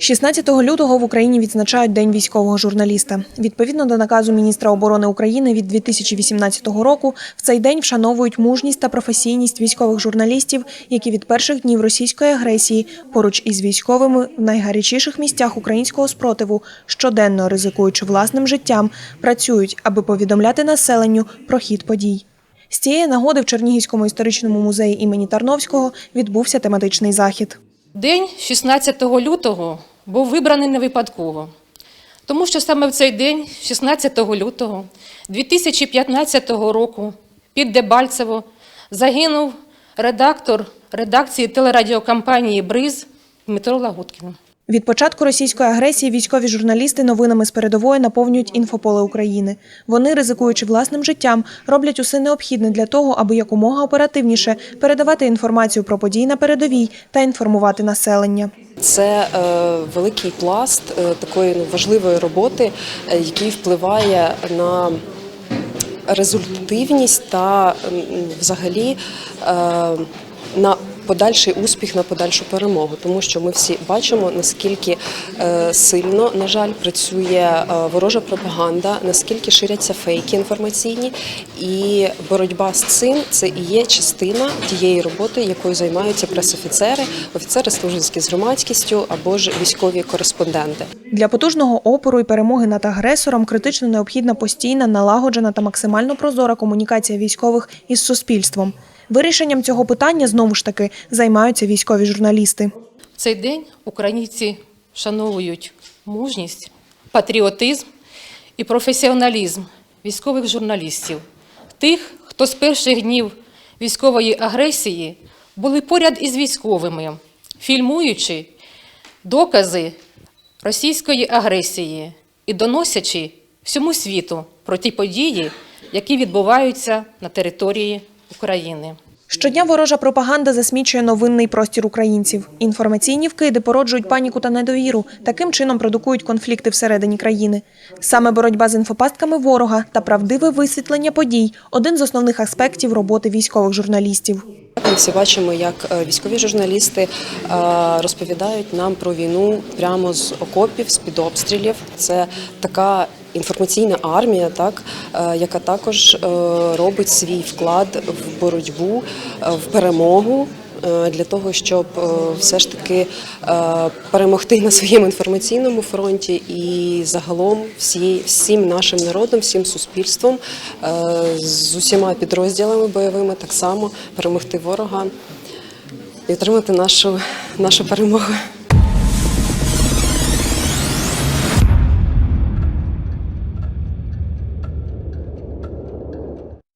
16 лютого в Україні відзначають День військового журналіста. Відповідно до наказу міністра оборони України від 2018 року, в цей день вшановують мужність та професійність військових журналістів, які від перших днів російської агресії поруч із військовими в найгарячіших місцях українського спротиву, щоденно ризикуючи власним життям, працюють, аби повідомляти населенню про хід подій. З цієї нагоди в Чернігівському історичному музеї імені Тарновського відбувся тематичний захід. День 16 лютого був вибраний не випадково, тому що саме в цей день, 16 лютого 2015 року, під Дебальцево загинув редактор редакції телерадіокомпанії Бриз Дмитро Лагуткін. Від початку російської агресії військові журналісти новинами з передової наповнюють інфополе України. Вони, ризикуючи власним життям, роблять усе необхідне для того, аби якомога оперативніше передавати інформацію про події на передовій та інформувати населення. Це е, великий пласт е, такої важливої роботи, е, який впливає на результативність та взагалі на подальший успіх, на подальшу перемогу, тому що ми всі бачимо наскільки е, сильно, на жаль, працює е, ворожа пропаганда, наскільки ширяться фейки інформаційні, і боротьба з цим це і є частина тієї роботи, якою займаються пресофіцери, офіцери служби з громадськістю або ж військові кореспонденти. Для потужного опору і перемоги над агресором критично необхідна постійна, налагоджена та максимально прозора комунікація військових із суспільством. Вирішенням цього питання знову ж таки займаються військові журналісти. Цей день українці вшановують мужність, патріотизм і професіоналізм військових журналістів, тих, хто з перших днів військової агресії були поряд із військовими, фільмуючи докази російської агресії і доносячи всьому світу про ті події, які відбуваються на території України. Щодня ворожа пропаганда засмічує новинний простір українців. Інформаційні вкиди породжують паніку та недовіру. Таким чином продукують конфлікти всередині країни. Саме боротьба з інфопастками ворога та правдиве висвітлення подій один з основних аспектів роботи військових журналістів. Ми всі бачимо, як е, військові журналісти е, розповідають нам про війну прямо з окопів, з під обстрілів. Це така інформаційна армія, так е, яка також робить свій вклад в боротьбу, в перемогу. Е, Для того щоб е, все ж таки е, перемогти на своєму інформаційному фронті і загалом всі, всім нашим народом, всім суспільством, з усіма підрозділами бойовими так само перемогти ворога і отримати нашу, нашу перемогу.